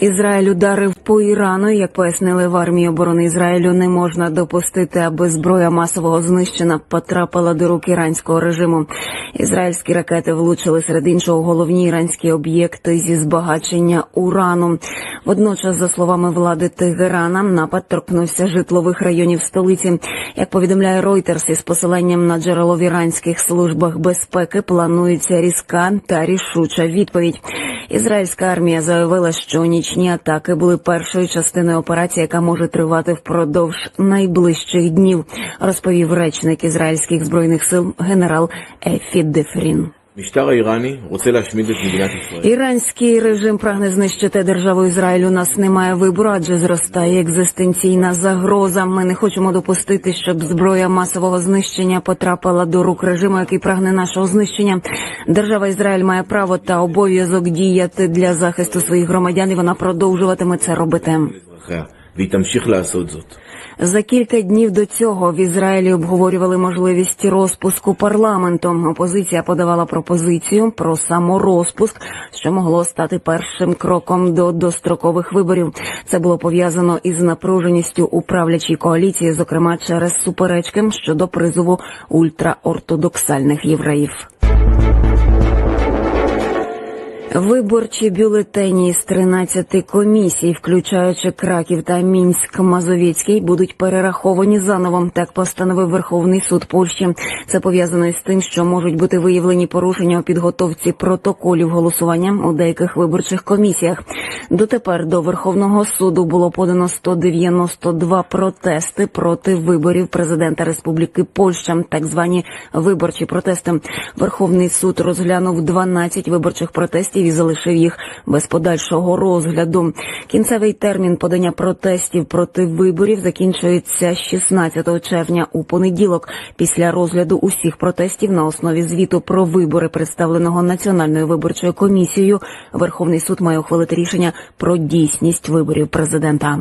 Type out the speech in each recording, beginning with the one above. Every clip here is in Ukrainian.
Ізраїль ударив по Ірану. Як пояснили в армії оборони Ізраїлю, не можна допустити, аби зброя масового знищення потрапила до рук іранського режиму. Ізраїльські ракети влучили серед іншого головні іранські об'єкти зі збагачення урану. Водночас, за словами влади Тегерана, напад торкнувся житлових районів столиці. Як повідомляє Reuters із посиланням на джерело в іранських службах безпеки, планується різка та рішуча відповідь. Ізраїльська армія заявила, що нічні атаки були першою частиною операції, яка може тривати впродовж найближчих днів, розповів речник ізраїльських збройних сил генерал Ефі Дефрін. Іранський режим прагне знищити державу Ізраїль. У нас немає вибору, адже зростає екзистенційна загроза. Ми не хочемо допустити, щоб зброя масового знищення потрапила до рук режиму, який прагне нашого знищення. Держава Ізраїль має право та обов'язок діяти для захисту своїх громадян. і Вона продовжуватиме це робити. За кілька днів до цього в Ізраїлі обговорювали можливість розпуску парламентом. Опозиція подавала пропозицію про саморозпуск, що могло стати першим кроком до дострокових виборів. Це було пов'язано із напруженістю у правлячій коаліції, зокрема через суперечки щодо призову ультраортодоксальних євреїв. Виборчі бюлетені з 13 комісій, включаючи Краків та Мінськ Мазовецький, будуть перераховані заново. Так постановив Верховний суд Польщі. Це пов'язано із тим, що можуть бути виявлені порушення у підготовці протоколів голосування у деяких виборчих комісіях. Дотепер до Верховного суду було подано 192 протести проти виборів президента Республіки Польща, так звані виборчі протести. Верховний суд розглянув 12 виборчих протестів і залишив їх без подальшого розгляду. Кінцевий термін подання протестів проти виборів закінчується 16 червня у понеділок. Після розгляду усіх протестів на основі звіту про вибори, представленого Національною виборчою комісією, Верховний суд має ухвалити рішення про дійсність виборів президента.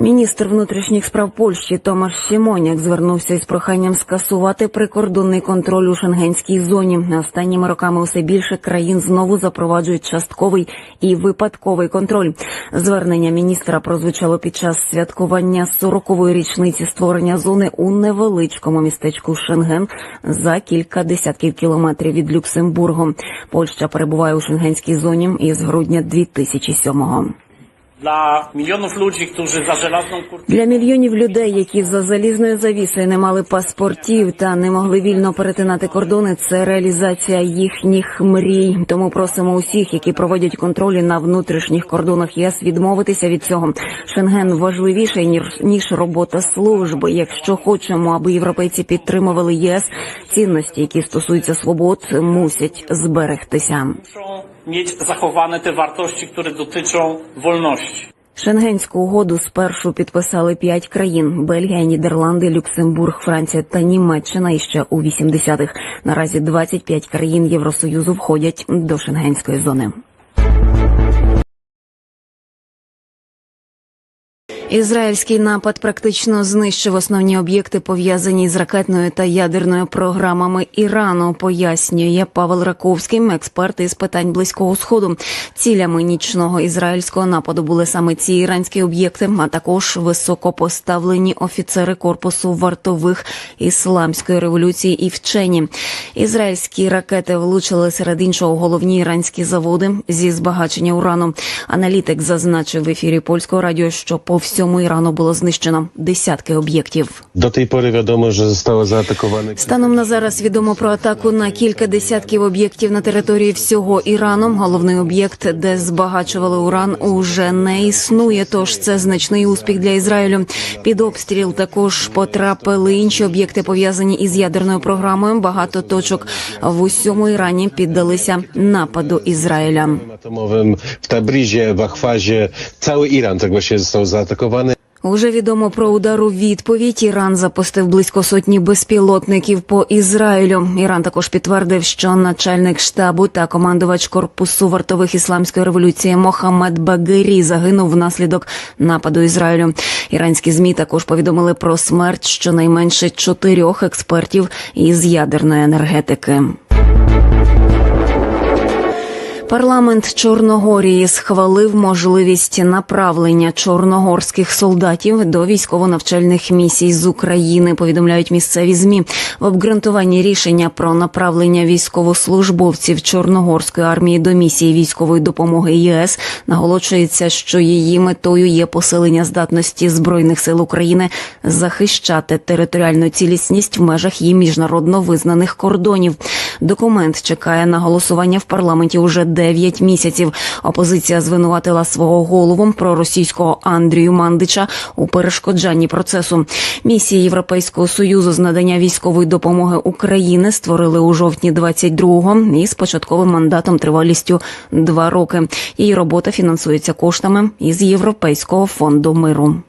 Міністр внутрішніх справ Польщі Томаш Сімоняк звернувся із проханням скасувати прикордонний контроль у шенгенській зоні. Останніми роками усе більше країн знову запроваджують частковий і випадковий контроль. Звернення міністра прозвучало під час святкування 40-ї річниці створення зони у невеличкому містечку Шенген за кілька десятків кілометрів від Люксембургу. Польща перебуває у шенгенській зоні із грудня 2007-го. Milionów ludzi, którzy za żelazną kurtką Для мільйонів людей, які за залізною завісою не мали паспортів та не могли вільно перетинати кордони, це реалізація їхніх мрій. Тому просимо усіх, які проводять контролі на внутрішніх кордонах ЄС, відмовитися від цього. Шенген важливіший ніж ніж робота служби. Якщо хочемо, аби європейці підтримували єС, цінності, які стосуються свобод, мусять зберегтися. Mieć zachowane te wartości, które dotyczą wolności. Шенгенську угоду спершу підписали п'ять країн: Бельгія, Нідерланди, Люксембург, Франція та Німеччина. І ще у 80-х. Наразі 25 країн Євросоюзу входять до шенгенської зони. Ізраїльський напад практично знищив основні об'єкти, пов'язані з ракетною та ядерною програмами Ірану. Пояснює Павел Раковський, експерт із питань близького сходу. Цілями нічного ізраїльського нападу були саме ці іранські об'єкти, а також високопоставлені офіцери корпусу вартових ісламської революції і вчені. Ізраїльські ракети влучили серед іншого головні іранські заводи зі збагачення урану. Аналітик зазначив в ефірі польського радіо, що по всьому Ірану було знищено десятки об'єктів. Do tej pory wiadomo, że zostało zaatakowane. Станом на зараз відомо про атаку на кілька десятків об'єктів на території всього Ірану. Головний об'єкт, де збагачували уран, уже не існує. Тож це значний успіх для Ізраїлю. Під обстріл також потрапили інші об'єкти, пов'язані із ядерною програмою. Багато точок в усьому Ірані піддалися нападу Ізраїля. atomowym w Tabrizie, w Achwazie. Cały Iran tak właśnie został zaatakowany. Уже відомо про удар у відповідь. Іран запустив близько сотні безпілотників по Ізраїлю. Іран також підтвердив, що начальник штабу та командувач корпусу вартових ісламської революції Мохаммед Багері загинув внаслідок нападу Ізраїлю. Іранські змі також повідомили про смерть щонайменше чотирьох експертів із ядерної енергетики. Парламент Чорногорії схвалив можливість направлення чорногорських солдатів до військово-навчальних місій з України. Повідомляють місцеві змі в обґрунтуванні рішення про направлення військовослужбовців Чорногорської армії до місії військової допомоги ЄС. Наголошується, що її метою є посилення здатності збройних сил України захищати територіальну цілісність в межах її міжнародно визнаних кордонів. Документ чекає на голосування в парламенті уже 9 місяців. Опозиція звинуватила свого голову проросійського Андрію Мандича у перешкоджанні процесу. Місії Європейського союзу з надання військової допомоги України створили у жовтні 22-го із початковим мандатом тривалістю два роки. Її робота фінансується коштами із Європейського фонду миру.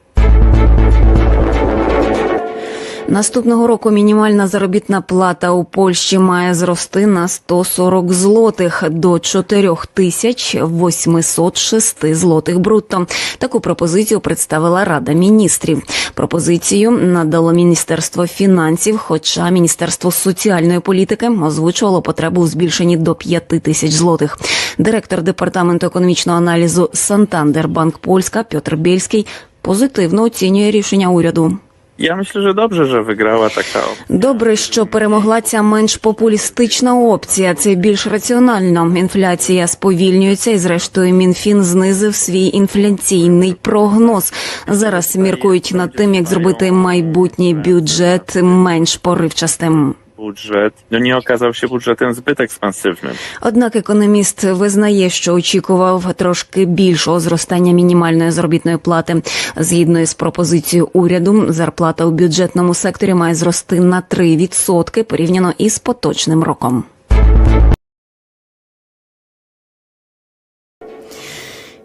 Наступного року мінімальна заробітна плата у Польщі має зрости на 140 злотих до 4806 злотих брутто. Таку пропозицію представила Рада міністрів. Пропозицію надало Міністерство фінансів, хоча Міністерство соціальної політики озвучувало потребу у збільшенні до 5 тисяч злотих. Директор департаменту економічного аналізу Сантандер Банк Польська Петр Бєльський позитивно оцінює рішення уряду. Ja myślę, że dobrze, że taka opcja. Добре, що перемогла ця менш популістична опція. Це більш раціонально. Інфляція сповільнюється, і зрештою мінфін знизив свій інфляційний прогноз. Зараз міркують над тим, як зробити майбутній бюджет менш поривчастим. Budżet no nie okazał się budżetem zbyt ekspansywnym. Однак економіст визнає, що очікував трошки більшого зростання мінімальної заробітної плати. Згідно з пропозицією уряду, зарплата у бюджетному секторі має зрости на 3% порівняно із поточним роком.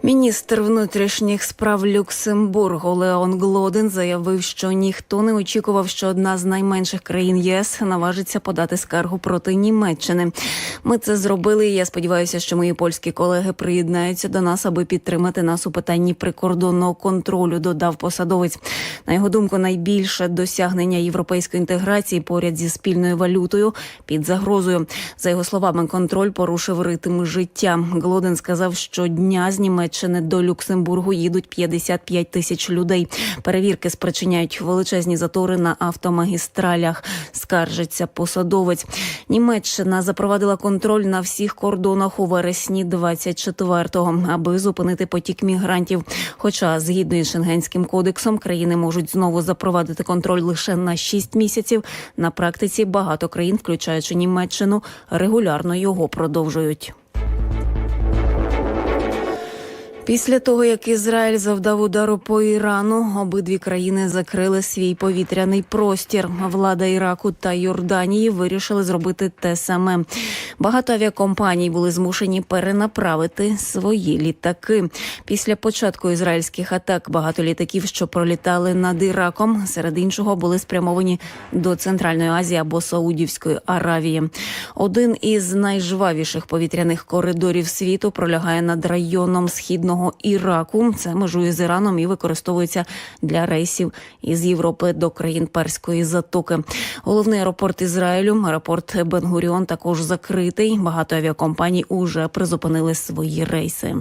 Міністр внутрішніх справ Люксембургу Леон Глоден заявив, що ніхто не очікував, що одна з найменших країн ЄС наважиться подати скаргу проти Німеччини. Ми це зробили. і Я сподіваюся, що мої польські колеги приєднаються до нас, аби підтримати нас у питанні прикордонного контролю. Додав посадовець. На його думку, найбільше досягнення європейської інтеграції поряд зі спільною валютою під загрозою. За його словами, контроль порушив ритм життя. Глоден сказав, що дня з Німеччини до Люксембургу їдуть 55 тисяч людей. Перевірки спричиняють величезні затори на автомагістралях. Скаржиться посадовець. Німеччина запровадила контроль на всіх кордонах у вересні 24-го, аби зупинити потік мігрантів. Хоча, згідно із Шенгенським кодексом, країни можуть знову запровадити контроль лише на 6 місяців. На практиці багато країн, включаючи Німеччину, регулярно його продовжують. Після того, як Ізраїль завдав удару по Ірану, обидві країни закрили свій повітряний простір. Влада Іраку та Йорданії вирішили зробити те саме. Багато авіакомпаній були змушені перенаправити свої літаки. Після початку ізраїльських атак багато літаків, що пролітали над Іраком, серед іншого були спрямовані до Центральної Азії або Саудівської Аравії. Один із найжвавіших повітряних коридорів світу пролягає над районом східного Іраку. Це межує з Іраном і використовується для рейсів із Європи до країн Перської затоки. Головний аеропорт Ізраїлю, аеропорт Бенгуріон, також закритий. Багато авіакомпаній уже призупинили свої рейси.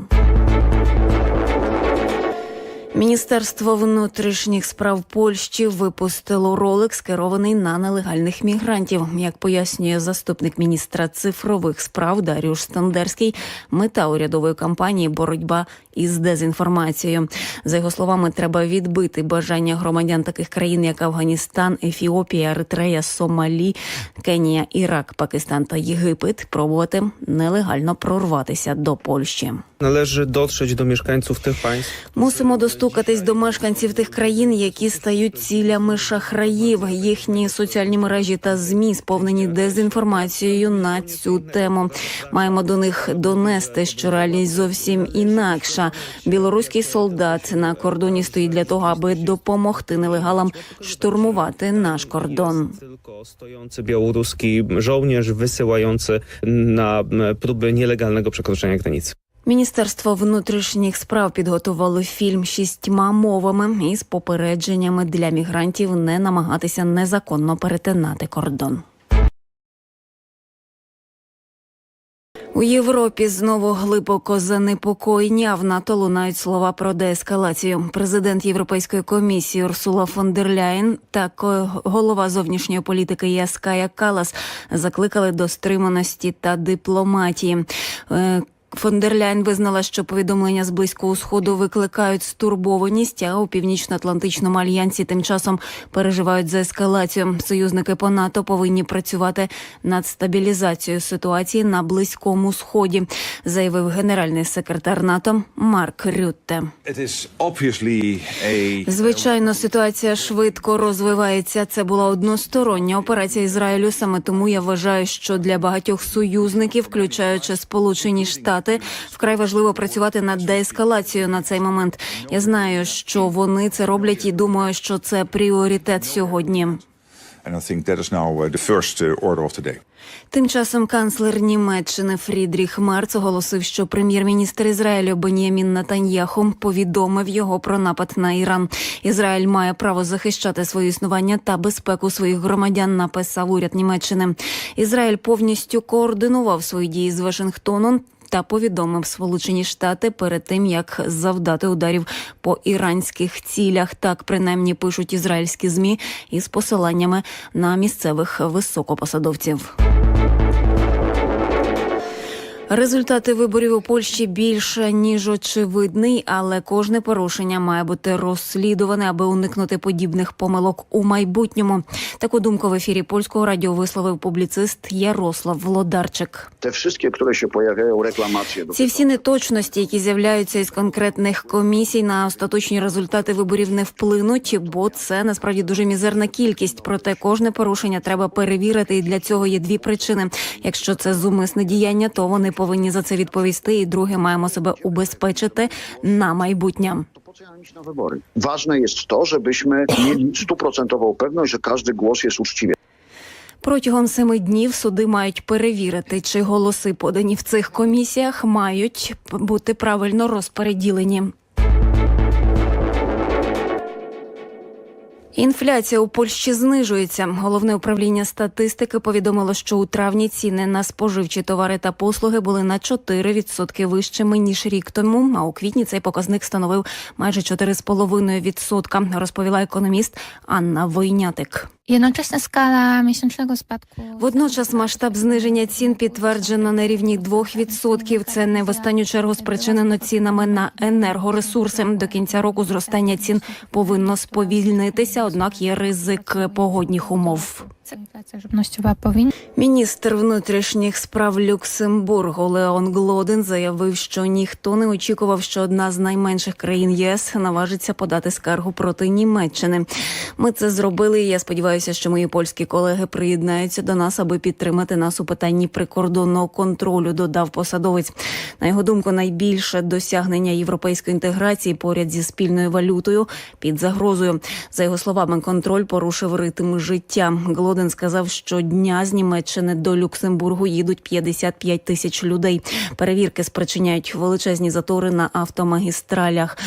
Міністерство внутрішніх справ Польщі випустило ролик, скерований на нелегальних мігрантів. Як пояснює заступник міністра цифрових справ Даріуш Стандерський, мета урядової кампанії боротьба із дезінформацією. За його словами, треба відбити бажання громадян таких країн, як Афганістан, Ефіопія, Еритрея, Сомалі, Кенія, Ірак, Пакистан та Єгипет пробувати нелегально прорватися до Польщі. Należy dotrzeć do mieszkańców tych państw. Мусимо достукатись до мешканців тих країн, які стають цілями шахраїв. Їхні соціальні мережі та змі сповнені дезінформацією на цю тему. Маємо до них донести, що реальність зовсім інакша. Білоруський солдат на кордоні стоїть для того, аби допомогти нелегалам штурмувати наш кордон. Białoruski żołnierz wysyłający na m, próby nielegalnego przekroczenia granicy. Міністерство внутрішніх справ підготувало фільм шістьма мовами із попередженнями для мігрантів не намагатися незаконно перетинати кордон. У Європі знову глибоко занепокоєння в НАТО лунають слова про деескалацію. Президент Європейської комісії Урсула фон дер Ляєн та голова зовнішньої політики Яская Калас закликали до стриманості та дипломатії. Фон дер Ляйн визнала, що повідомлення з близького сходу викликають стурбованість, а у північно-атлантичному альянсі тим часом переживають за ескалацію. Союзники по НАТО повинні працювати над стабілізацією ситуації на близькому сході, заявив генеральний секретар НАТО Марк Рютте. Звичайно, ситуація швидко розвивається. Це була одностороння операція Ізраїлю. Саме тому я вважаю, що для багатьох союзників, включаючи Сполучені Штати, вкрай важливо працювати над деескалацією на цей момент. Я знаю, що вони це роблять, і думаю, що це пріоритет сьогодні. and I think that is now uh, the first uh, order of the day. Тим часом канцлер Німеччини Фрідріх Мерц оголосив, що прем'єр-міністр Ізраїлю Бен'ямін Натаньяху повідомив його про напад на Іран. Ізраїль має право захищати своє існування та безпеку своїх громадян. Написав уряд Німеччини. Ізраїль повністю координував свої дії з Вашингтоном. Та повідомив Сполучені Штати перед тим, як завдати ударів по іранських цілях. Так принаймні пишуть ізраїльські змі із посиланнями на місцевих високопосадовців. Результати виборів у Польщі більше ніж очевидний, але кожне порушення має бути розслідуване, аби уникнути подібних помилок у майбутньому. Таку думку в ефірі польського радіо висловив публіцист Ярослав Володарчик. te wszystkie, które się pojawiają, reklamacje. Ці всі неточності, які з'являються із конкретних комісій, на остаточні результати виборів не вплинуть, бо це насправді дуже мізерна кількість. Проте кожне порушення треба перевірити, і для цього є дві причини. Якщо це зумисне діяння, то вони повинні за це відповісти. І друге, маємо себе убезпечити на майбутнє. Na wybory? Ważne jest to, żebyśmy mieli stuprocentową pewność, że każdy głos jest uczciwie Протягом семи днів суди мають перевірити, чи голоси подані в цих комісіях мають бути правильно розподілені. Інфляція у Польщі знижується. Головне управління статистики повідомило, що у травні ціни на споживчі товари та послуги були на 4% вищими ніж рік тому. А у квітні цей показник становив майже 4,5%, розповіла економіст Анна Войнятик. Jednoczesna skala miesięcznego spadku. Водночас масштаб зниження цін підтверджено на рівні 2%. Це не в останню чергу спричинено цінами на енергоресурси. До кінця року зростання цін повинно сповільнитися, однак є ризик погодних умов. Inflacja żywnościowa powinna Міністр внутрішніх справ Люксембургу Леон Глоден заявив, що ніхто не очікував, що одна з найменших країн ЄС наважиться подати скаргу проти Німеччини. Ми це зробили. і Я сподіваюся, що мої польські колеги приєднаються до нас, аби підтримати нас у питанні прикордонного контролю. Додав посадовець. На його думку, найбільше досягнення європейської інтеграції поряд зі спільною валютою під загрозою. За його словами, контроль порушив ритм життя. Глоден сказав, що дня з Німеччини до Люксембургу їдуть 55 тисяч людей. Перевірки спричиняють величезні затори на автомагістралях.